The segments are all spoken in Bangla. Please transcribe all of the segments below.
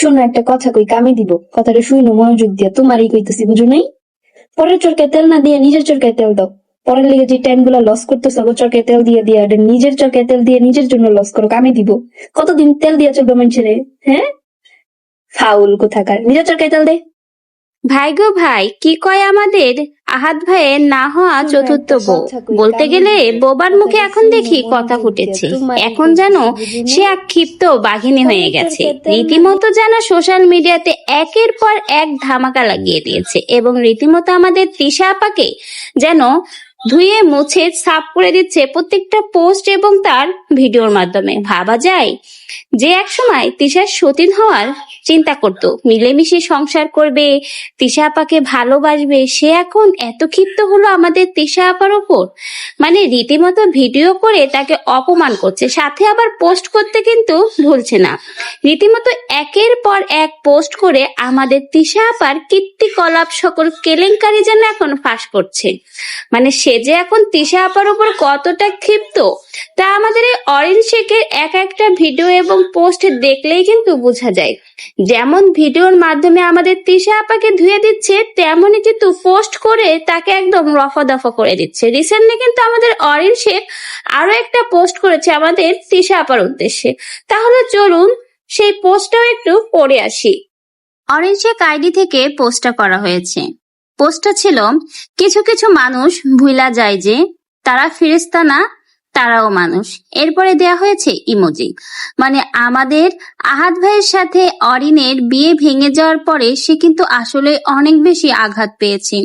শোনো, একটা কথা কই, কামে দিব। কথাটা শুইনো, মনোযোগ দিয়া, তোমারই কইতেছি, বুঝো নাই? পরের চরকায় তেল না দিয়ে নিজের চরকায় তেল দাও। পরের লেগে যে টাইমগুলা লস করতেছো চরকায় তেল দিয়ে দিয়ে নিজের চরকায় তেল দিয়ে নিজের জন্য লস করো, কামে দিব। কতদিন তেল দিয়ে চলবে মানুষের হ্যাঁ? ফাউল কোথাকার। নিজের চরকায় তেল দে। ভাই গো ভাই, কি কয় আমাদের? আহাত ভাইয়ের না হওয়া চতুর্থ বউ। বলতে গেলে বোবার মুখে এখন দেখি কথা ফুটেছে। এখন যেন সে এক ক্ষিপ্ত বাঘিনী হয়ে গেছে। রীতিমতো যেন সোশ্যাল মিডিয়াতে একের পর এক ধামাকা লাগিয়ে দিয়েছে এবং রীতিমতো আমাদের তিশা আপাকে যেন ধুয়ে মুছে সাফ করে দিচ্ছে প্রত্যেকটা পোস্ট এবং তার ভিডিওর মাধ্যমে। ভাবা যায় যে এক সময় তিশার সতীন হওয়ার চিন্তা করত। মিলেমিশে সংসার করবে, তিশা আপাকে ভালোবাসবে, সে এখন এত ক্ষিপ্ত হলো আমাদের তিশা আপার ওপর। মানে রীতিমতো ভিডিও করে তাকে অপমান করছে, সাথে আবার পোস্ট করতে কিন্তু ভুলছে না। রীতিমতো একের পর এক পোস্ট করে আমাদের তিশা আপার কীর্তিকলাপ সকল কেলেঙ্কারি যেন এখন ফাঁস করছে। মানে সে যে এখন তিশা আপার ওপর কতটা ক্ষিপ্ত, তা আমাদের এই অরেঞ্জ শেকের এক একটা ভিডিও এবং পোস্ট দেখলেই কিন্তু বোঝা যায়। যেমন ভিডিওর মাধ্যমে আমাদের তিশা আপাকে ধুয়ে দিচ্ছে, তেমনই কিন্তু পোস্ট করে তাকে একদম রফা দফা করে দিচ্ছে। রিসেন্টলি কিন্তু আমাদের অরেঞ্জ শেখ আরও একটা পোস্ট করেছে আমাদের তিশা আপার উদ্দেশ্যে। তাহলে চলুন সেই পোস্টটাও একটু পড়ে আসি। অরেঞ্জ শেখ আইডি থেকে পোস্টটা করা হয়েছে। পোস্টটা ছিল, কিছু কিছু মানুষ ভুলা যায় যে, তারা ফেরেস্তা না তারাও মানুষ। এরপরে দেয়া হয়েছে ইমোজি। মানে আমাদের আহাত ভাইয়ের সাথে অরিনের বিয়ে ভেঙে যাওয়ার পরে সে কিন্তু আসলে অনেক বেশি আঘাত পেয়েছে।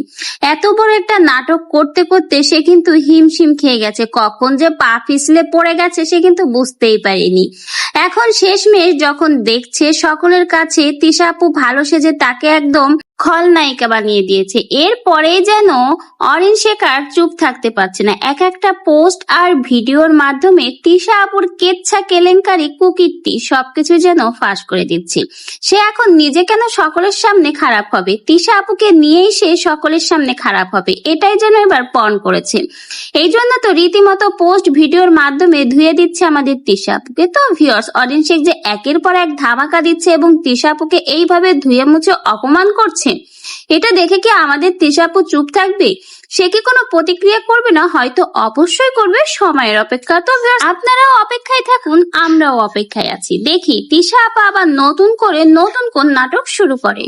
এত বড় একটা নাটক করতে করতে সে কিন্তু হিমশিম খেয়ে গেছে। কখন যে পা পিছলে পড়ে গেছে সে কিন্তু বুঝতেই পারেনি। এখন শেষমেশ যখন দেখছে, সকলের কাছে তিশা আপু ভালো সেজে তাকে একদম খলনায়িকা বানিয়ে দিয়েছে। এরপরে যেন অরেঞ্জ শেখার চুপ থাকতে পারছে না। এক একটা পোস্ট আর ভিডিওর মাধ্যমে তিশা আপুর কেচ্ছা কেলেঙ্কারি, কুকীর্তি সবকিছু যেন ফাঁস করে দিচ্ছে। সে এখন নিজে কেন সকলের সামনে খারাপ হবে? তিশা আপুকে নিয়েই সে সকলের সামনে খারাপ হবে। এটাই যেন এবার পণ করেছে। এই জন্য তো রীতিমতো পোস্ট ভিডিওর মাধ্যমে ধুয়ে দিচ্ছে আমাদের তিশা আপুকে তো ভিউয়ার্স অরিন শেখ যে একের পর এক ধামাকা দিচ্ছে এবং তৃষাপুকে এইভাবে ধুয়ে মুছে অপমান করছে, এটা দেখে কি আমাদের তৃষাপু চুপ থাকবে? সে কি কোনো প্রতিক্রিয়া করবে না? হয়তো অবশ্যই করবে, সময়ের অপেক্ষা তো আপনারাও অপেক্ষায় থাকুন, আমরাও অপেক্ষায় আছি। দেখি তিশা আপা আবার নতুন করে নতুন কোন নাটক শুরু করে।